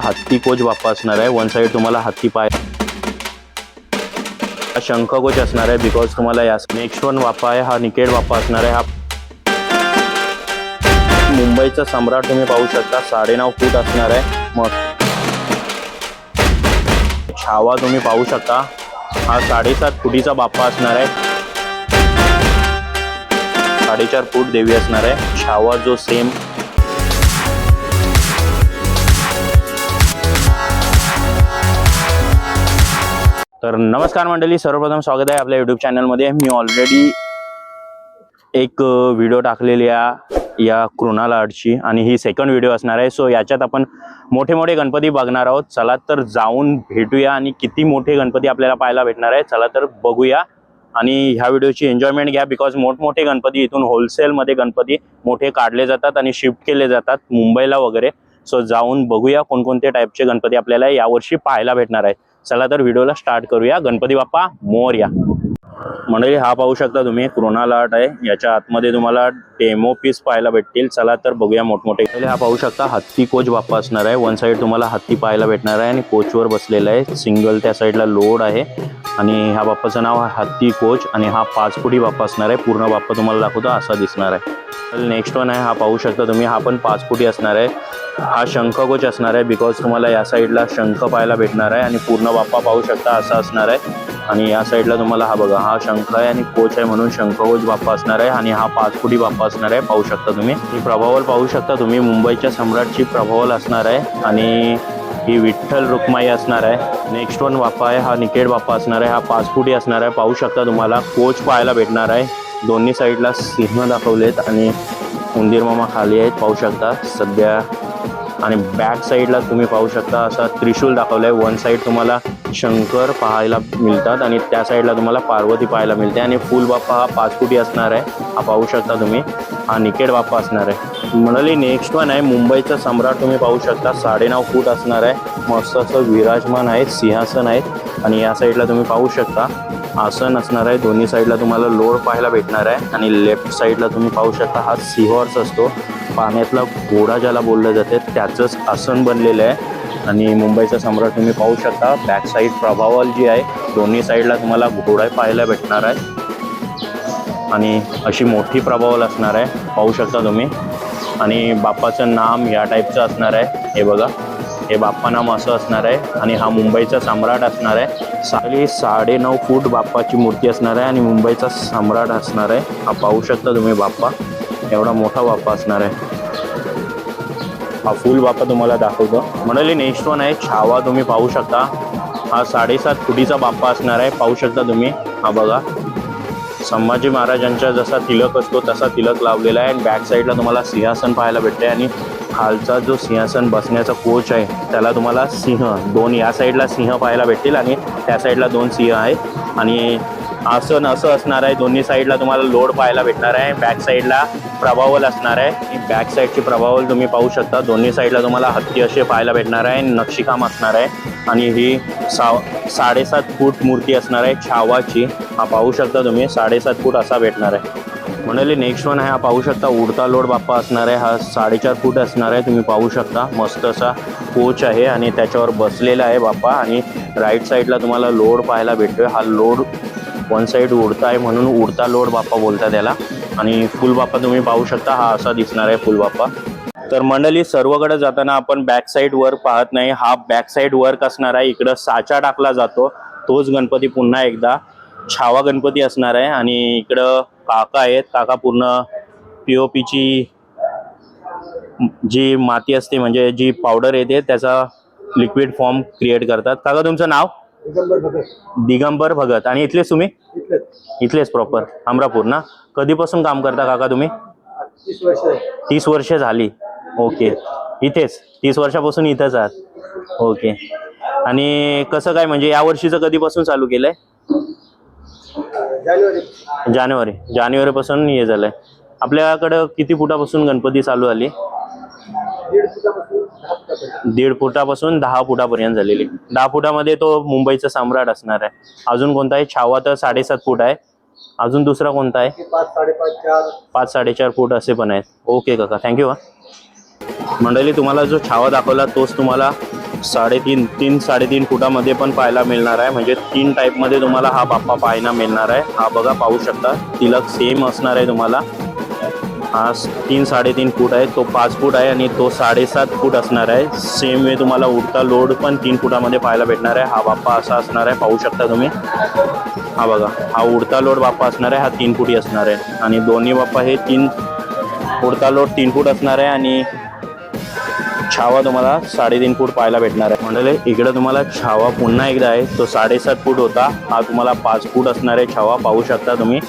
हत्ती कोच बाप्पा आहे one side तुम्हाला हत्ती पाय शंख कोच असणार आहे बिकॉज़ तुम्हाला या नेक्स्ट वन बाप्पा आहे हा निकेट बाप्पा असणार आहे हा मुंबईचा सम्राट तुम्ही पाहू शकता साडेनऊ फूट असणार आहे मग छावा तुम्ही पाहू शकता, हा साडेसात फुटीचा बाप्पा असणार आहे साडेचार फूट देवी असणार आहे छावा जो सेम तर नमस्कार मंडळी सर्वप्रथम स्वागत आहे आपल्या युट्यूब चॅनलमध्ये मी ऑलरेडी एक व्हिडिओ टाकलेली आहे या कृणाल आर्टची आणि ही सेकंड व्हिडिओ असणार आहे. सो याच्यात आपण मोठे मोठे गणपती बघणार आहोत. चला तर जाऊन भेटूया आणि किती मोठे गणपती आपल्याला पाहायला भेटणार आहे. चला तर बघूया आणि ह्या व्हिडिओची एन्जॉयमेंट घ्या बिकॉज मोठमोठे गणपती इथून होलसेलमध्ये गणपती मोठे काढले जातात आणि शिफ्ट केले जातात मुंबईला वगैरे. सो जाऊन बघूया कोणकोणते टाईपचे गणपती आपल्याला यावर्षी पाहायला भेटणार आहे चला तर व्हिडिओला स्टार्ट करूया. गणपती बाप्पा मोरया मंडळी हा पाहू शकता तुम्ही कृणाल आर्ट आहे. याच्या आतमध्ये तुम्हाला डेमो पीस पाहायला भेटतील. चला तर बघूया मोठमोठे. हा पाहू शकता हत्ती कोच बाप्पा असणार आहे. वन साईड तुम्हाला हत्ती पाहायला भेटणार आहे आणि कोचवर बसलेला आहे. सिंगल त्या साईडला लोड आहे. आणि ह्या बाप्पाचं नाव आहे हत्ती कोच आणि हा पाच फुटी बाप्पा असणार आहे. पूर्ण बाप्पा तुम्हाला दाखवतो असा दिसणार आहे. नेक्स्ट वन आहे. हा पाहू शकता तुम्ही हा पण पाच फुटी असणार आहे. हा शंख कोच असणार आहे बिकॉज तुम्हाला या साईडला शंख पाहायला भेटणार आहे आणि पूर्ण बाप्पा पाहू शकता असा असणार आहे. आणि या साईडला तुम्हाला हा बघा हा शंख आहे आणि कोच आहे म्हणून शंख कोच बाप्पा असणार आहे आणि हा पाच फुटी बाप्पा असणार आहे पाहू शकता तुम्ही. ही प्रभावल पाहू शकता तुम्ही मुंबईच्या सम्राटची प्रभावल असणार आहे आणि ही विठ्ठल रुक्माई असणार आहे. नेक्स्ट वन बाप्पा आहे हा निकेट बाप्पा असणार आहे हा पाच फुटी असणार आहे पाहू शकता तुम्हाला कोच पाहायला भेटणार आहे. दोन्ही साईडला सिंह दाखवलेत आणि उंदीर मामा खाली आहेत पाहू शकता. सध्या आणि बॅक साईडला तुम्ही पाहू शकता असा त्रिशूल दाखवलाय. वन साईड तुम्हाला शंकर पाहायला मिळतात आणि त्या साईडला तुम्हाला पार्वती पाहायला मिळते. आणि फुल बाप्पा हा पाच फुटी असणार आहे. हा पाहू शकता तुम्ही. हा निकेड बाप्पा असणार आहे. म्हणाली नेक्स्ट वन आहे. मुंबईचा सम्राट तुम्ही पाहू शकता. साडेनऊ फूट असणार आहे. मस्त असं विराजमान आहे सिंहासन आहेत. आणि या साईडला तुम्ही पाहू शकता. आसन असणार आहे. दोन्ही साईडला तुम्हाला लोड पाहायला भेटणार आहे. आणि लेफ्ट साईडला तुम्ही पाहू शकता. हा सिहॉर्स असतो. पाण्यातला घोडा ज्याला बोललं जाते त्याचंच आसन बनलेलं आहे. आणि मुंबईचा सम्राट तुम्ही पाहू शकता बॅक साईड प्रभावल जी आहे दोन्ही साईडला तुम्हाला घोडा पाहायला भेटणार आहे. आणि अशी मोठी प्रभावल असणार आहे पाहू शकता तुम्ही. आणि बाप्पाचं नाम या टाईपचं असणार आहे. हे बघा हे बाप्पा नाम असं असणार आहे. आणि हा मुंबईचा सम्राट असणार आहे. साली साडेनऊ फूट बाप्पाची मूर्ती असणार आहे आणि मुंबईचा सम्राट असणार आहे. हा पाहू शकता तुम्ही बाप्पा. एवढा मोठा बाप्पा असणार आहे. हा फुल बाप्पा तुम्हाला दाखवतो. म्हणाली नेक्स्ट वन आहे छावा तुम्ही पाहू शकता. हा साडेसात फुटीचा बाप्पा असणार आहे पाहू शकता तुम्ही. हा बघा. संभाजी महाराजांचा जसा तिलक असतो तसा तिलक लावलेला आहे. आणि बॅक साईडला तुम्हाला सिंहासन पाहायला भेटते आणि खालचा जो सिंहासन बसण्याचा कोच आहे त्याला तुम्हाला सिंह दोन या साईडला सिंह पाहायला भेटतील आणि त्या साईडला दोन सिंह आहेत. आणि आसन असं असणार आहे. दोन्ही साईडला तुम्हाला लोड पाहायला भेटणार आहे. बॅक साईडला प्रभावल असणार आहे. बॅक साईडची प्रभावल तुम्ही पाहू शकता. दोन्ही साईडला तुम्हाला हत्ती असे पाहायला भेटणार आहे. नक्षीकाम असणार आहे. आणि ही सा साडेसात फूट मूर्ती असणार आहे. छावाची. हा पाहू शकता तुम्ही. साडेसात फूट असा भेटणार आहे. म्हणाले नेक्स्ट वन आहे. हा पाहू शकता. उडता लोड बाप्पा असणार आहे. हा साडेचार फूट असणार आहे. तुम्ही पाहू शकता. मस्त असा कोच आहे आणि त्याच्यावर बसलेला आहे बाप्पा. आणि राईट साईडला तुम्हाला लोड पाहायला भेटतोय. हा लोड वन साईड उडता आहे म्हणून उडता लोड बाप्पा बोलता त्याला. आणि फुल बाप्पा तुम्ही पाहू शकता हा असा दिसणार आहे फुल बाप्पा. तर मंडळी सर्वकडे जाताना आपण बॅक साईड वर्क पाहत नाही. हा बॅक साईड वर्क असणार आहे. इकडं साचा टाकला जातो. तोच गणपती पुन्हा एकदा. छावा गणपती असणार आहे. आणि इकडं काका आहेत. काका पूर्ण पी ओ पीची जी माती असते म्हणजे जी पावडर येते त्याचा लिक्विड फॉर्म क्रिएट करतात. काका तुमचं नाव? दिगंबर भगत. आणि इथलेच तुम्ही? इथले इथलेच प्रॉपर अमरापूर ना? कधीपासून काम करता काका तुम्ही? तीस वर्ष आहे. तीस वर्ष झाली. ओके इथेच. तीस वर्षापासून इथंच आहात. ओके आणि कसं काय म्हणजे या वर्षीचं कधीपासून चालू केलंय? जानेवारी. जानेवारी. जानेवारीपासून हे झालंय. आपल्याकडं किती फुटापासून गणपती चालू झाली? दीड फुटापासून दहा फुटापर्यंत झालेली. दहा फुटामध्ये तो मुंबईचा सम्राट असणार आहे. अजून कोणता आहे? छावा तर साडेसात फूट आहे. अजून दुसरा कोणता आहे? पाच पाच साडेचार फूट असे पण आहेत. ओके काका थँक्यू हा. मंडळी तुम्हाला जो छावा दाखवला तोच तुम्हाला साडेतीन तीन साडेतीन फुटामध्ये पण पाहायला मिळणार आहे. म्हणजे तीन टाईपमध्ये तुम्हाला हा बाप्पा पाहायला मिळणार आहे. हा बघा पाहू शकता. तिलक सेम असणार आहे तुम्हाला. हा तीन साडेतीन फूट आहे. तो पाच फूट आहे आणि तो साडेसात फूट असणार आहे. सेम वे तुम्हाला उडता लोड पण तीन फुटामध्ये पाहायला भेटणार आहे. हा बाप्पा असा असणार आहे. पाहू शकता तुम्ही. हा बघा. हा उडता लोड बाप्पा असणार आहे. हा तीन फुटी असणार आहे. आणि दोन्ही बाप्पा हे तीन उडता लोड तीन फूट असणार आहे आणि छावा तुम्हाला साडेतीन फूट पाहायला भेटणार आहे. म्हणजे इकडे तुम्हाला छावा पुन्हा एकदा आहे. तो साडेसात फूट होता. हा तुम्हाला पाच फूट असणार आहे छावा. पाहू शकता तुम्ही.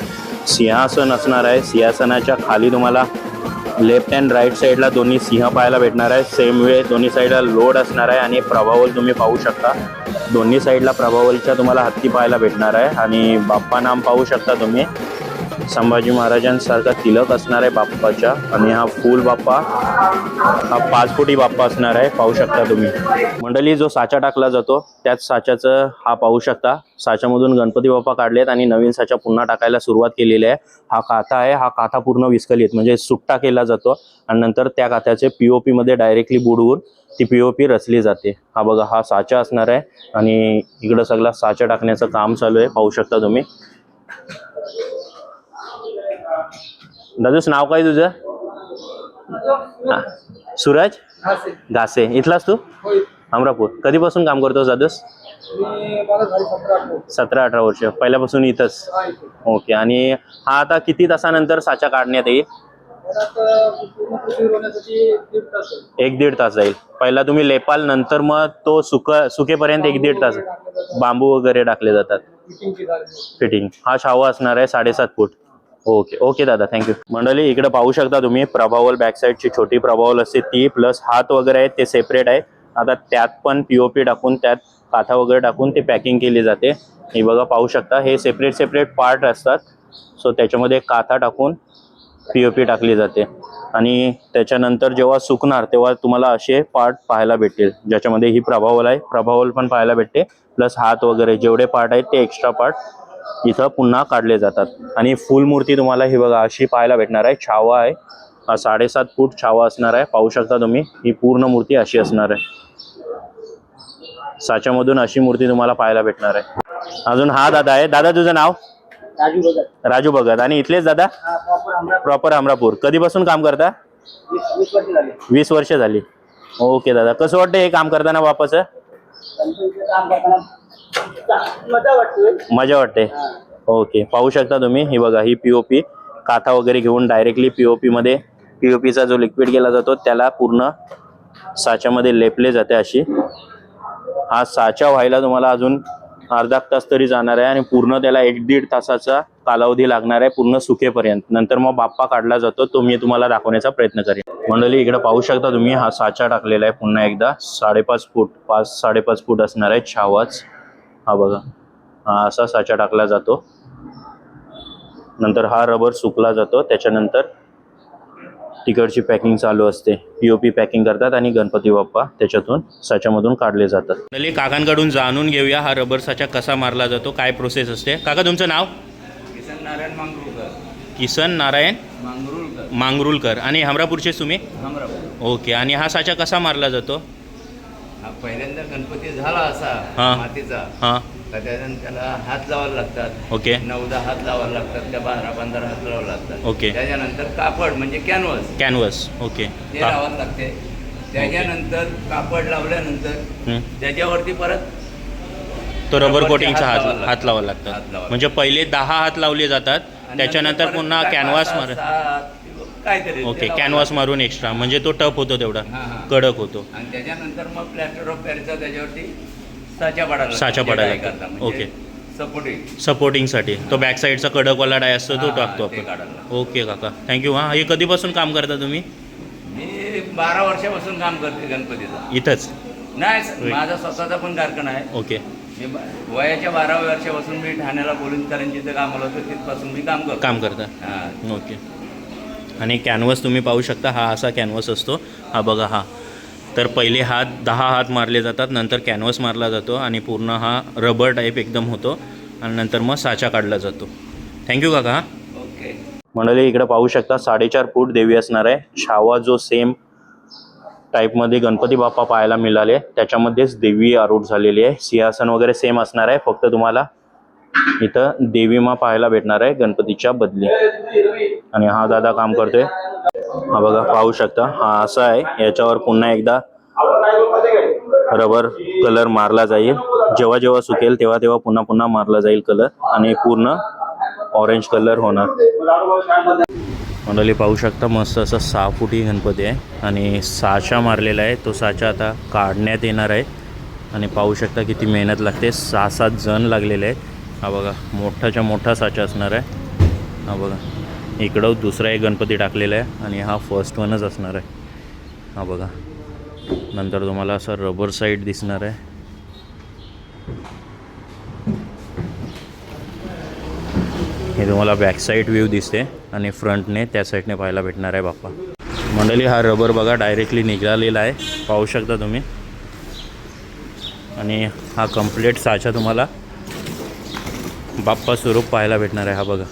सिंहासन असणार आहे. सिंहासनाच्या खाली तुम्हाला लेफ्ट अँड राईट साईडला दोन्ही सिंह पाहायला भेटणार आहे. सेम वे दोन्ही साईडला लोड असणार आहे आणि प्रभावल तुम्ही पाहू शकता. दोन्ही साईडला प्रभावलच्या तुम्हाला हत्ती पाहायला भेटणार आहे आणि बाप्पा नाम पाहू शकता तुम्ही. संभाजी महाराजांसारखा तिलक असणार आहे बाप्पाच्या. आणि हा फुल बाप्पा हा पाच फुटी बाप्पा असणार आहे पाहू शकता तुम्ही. मंडळी जो साचा टाकला जातो त्याच साच्याचं हा पाहू शकता. साच्यामधून गणपती बाप्पा काढलेत आणि नवीन साचा पुन्हा टाकायला सुरुवात केलेली आहे. हा काथा आहे हा काथा पूर्ण विस्कलीत म्हणजे सुट्टा केला जातो. आणि नंतर त्या काथ्याचे पीओपी मध्ये डायरेक्टली बुडवून ती पीओपी रचली जाते. हा बघा हा साचा असणार आहे. आणि इकडं सगळा साचा टाकण्याचं काम चालू आहे पाहू शकता तुम्ही. दादूस नाव काय तुझं? हा. सूरज? हा घासे इथलाच तू? होय अमरापूर. कधीपासून काम करतो दादूस? सतरा अठरा वर्ष. पहिल्यापासून इथंच? हा इथे. ओके. आणि हा आता किती तासानंतर साचा काढण्यात येईल. एक दीड तास जाईल. पहिला तुम्ही लेपाल नंतर मग तो सुक सुकेपर्यंत एक दीड तास. बांबू वगैरे टाकले जातात. फिटिंग. हा शावा असणार आहे साडेसात फूट. ओके ओके दादा थँक्यू मंडळी इकडे पाहू शकता तुम्ही प्रभावल बॅक साईडची छोटी प्रभावल असते ती प्लस हात वगैरे आहेत ते सेपरेट आहे. आता त्यात पण पीओपी टाकून त्यात काथा वगैरे टाकून ते पॅकिंग केली जाते. हे बघा पाहू शकता हे सेपरेट सेपरेट पार्ट असतात. सो त्याच्यामध्ये काथा टाकून पीओपी टाकली जाते. आणि त्याच्यानंतर जेव्हा सुकणार तेव्हा तुम्हाला असे पार्ट पाहायला भेटतील. ज्याच्यामध्ये ही प्रभावल आहे प्रभावल पण पाहायला भेटते. प्लस हात वगैरे जेवढे पार्ट आहेत ते एक्स्ट्रा पार्ट इथं पुन्हा काढले जातात. आणि फुल मूर्ती तुम्हाला ही बघा अशी पाहायला भेटणार आहे. छावा आहे. साडेसात फूट छावा असणार आहे. पाहू शकता तुम्ही ही पूर्ण मूर्ती अशी असणार आहे. साच्यामधून अशी मूर्ती तुम्हाला पाहायला भेटणार आहे. अजून हा दादा आहे. दादा तुझं नाव? राजू भगत आणि इथलेच दादा? प्रॉपर अमरापूर. कधीपासून काम करता? वीस वर्ष झाली. ओके दादा. कसं वाटतं हे काम करताना करताना मजा वाटते. ओके. पाहू शकता तुम्ही. ही बघा ही पीओपी काथा वगैरे घेऊन डायरेक्टली पीओपी मध्ये पीओपीचा जो लिक्विड केला जातो त्याला पूर्ण साच्यामध्ये लेपले जाते अशी. हा साचा व्हायला तुम्हाला अजून अर्धा तास तरी जाणार आहे आणि पूर्ण त्याला एक दीड तासाचा कालावधी लागणार आहे पूर्ण सुकेपर्यंत नंतर मग बाप्पा काढला जातो तो मी तुम्हाला दाखवण्याचा प्रयत्न करेन. मंडळी इकडे पाहू शकता तुम्ही हा साचा टाकलेला आहे पुन्हा एकदा. साडेपाच फूट पाच साडेपाच फूट असणार आहे छावाच. हा बघा. हा असा साचा टाकला जातो. नंतर हा रबर सुकला जातो. त्याच्यानंतर तिकडची पॅकिंग चालू असते. पी ओ पी पॅकिंग करतात आणि गणपती बाप्पा त्याच्यातून साच्यामधून काढले जातात. काकांकडून जाणून घेऊया हा रबर साचा कसा मारला जातो काय प्रोसेस असते. काका तुमचं नाव? किसन नारायण मांगरूळकर. किसन नारायण मांगरूळकर. मांगरुलकर आणि हमरापूरचेच तुम्ही? हमरापूर. ओके. आणि हा साचा कसा मारला जातो? पहिल्यांदा गणपती झाला असा हा. मातीचा हां. त्याला हात लावायला लागतात. ओके. नऊदा हात लावायला लागतात त्या बारा पंधरा हात लावावे लागतात. ओके. त्याच्यानंतर कापड म्हणजे कॅनव्हस. Canvas okay. ते का- लावायला लागते. त्याच्यानंतर कापड लावल्यानंतर हं. त्याच्यावरती परत तो रबर कोटिंगचा हात हात लावायला लावावे हात लागतात. लावावे. म्हणजे पहिले दहा हात लावले जातात त्याच्यानंतर पुन्हा कॅनव्हास मार सहा, काहीतरी ओके कॅनव्हास. मारून एक्स्ट्रा म्हणजे तो टफ होतो तेवढा. हां, हां. कडक होतो. आणि त्याच्यानंतर मग प्लॅस्टर ऑफ पॅरिसचा त्याच्यावरती साचा पडायला. साचा पडायला लागतो. ओके. सपोर्टिंग सपोर्टिंगसाठी तो बॅक साईडचा कडकवाला डाय असतो तो टाकतो आपण. ओके काका. थँक्यू हां. हे कधीपासून काम करता तुम्ही? मी बारा वर्षापासून काम करते गणपतीचं इथंच? नाही. माझा स्वतःचा पण कारखाना आहे. ओके मी ब- वयाच्या बाराव्या वर्षापासून मी ठाण्याला बोलून कारण जिथं कामाला होतं तिथपासून मी काम करतो. काम करता. हां. ओके आणि कॅनव्हास तुम्ही पाहू शकता हा असा कॅनव्हास असतो. हा बघा हा. तर पहिले हात दहा हात मारले जातात नंतर कॅनव्हास मारला जातो आणि पूर्ण हा रबर टाईप एकदम होतो आणि नंतर मग साचा काढला जातो. थँक्यू काका. हा ओके मंडळी इकडे पाहू शकता साडेचार फूट देवी असणार आहे. छावा जो सेम टाईपमध्ये गणपती बाप्पा पाहायला मिळाले त्याच्यामध्येच देवी आरूढ झालेली आहे. सिंहासन वगैरे सेम असणार आहे फक्त तुम्हाला इथं देवीमा पाहायला भेटणार आहे गणपतीच्या बदली. आणि हा दादा काम करतोय. हा बघा पाहू शकता. हा असा आहे. याच्यावर पुन्हा एकदा रबर कलर मारला जाईल. जेव्हा जेव्हा सुकेल तेव्हा तेव्हा पुन्हा पुन्हा मारला जाईल कलर. आणि पूर्ण ऑरेंज कलर होणार. मंडळी पाहू शकता मस्त असं सहा फुटी गणपती आहे. आणि साचा मारलेला आहे. तो साचा आता काढण्यात येणार आहे. आणि पाहू शकता किती मेहनत लागते. सहा सात जण लागलेले आहेत. हा बघा मोठाच्या मोठा साचा असणार आहे. हा बघा इकडं दुसरा एक गणपती टाकलेला आहे आणि हा फर्स्ट वनच असणार आहे. हा बघा नंतर तुम्हाला असं रबर साईड दिसणार आहे. हे तुम्हाला बॅक साईड व्ह्यू दिसते आणि फ्रंटने त्या साईडने पाहायला भेटणार आहे बाप्पा. मंडळी हा रबर बघा डायरेक्टली निघालेला आहे. पाहू शकता तुम्ही. आणि हा कंप्लीट साचा तुम्हाला बाप्पा स्वरूप पाहायला भेटणार आहे हा बघा.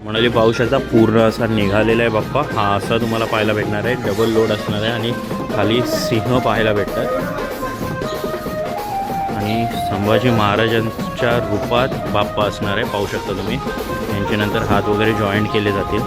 म्हणाली पावसाचा पूर्ण असा निघालेला आहे बाप्पा. हा असा तुम्हाला पाहायला भेटणार आहे. डबल लोड असणार आहे आणि खाली सिंह पाहायला भेटतात. आणि संभाजी महाराजांच्या रूपात बाप्पा असणार आहे पाहू शकता तुम्ही. यांच्यानंतर हात वगैरे जॉईंट केले जातील.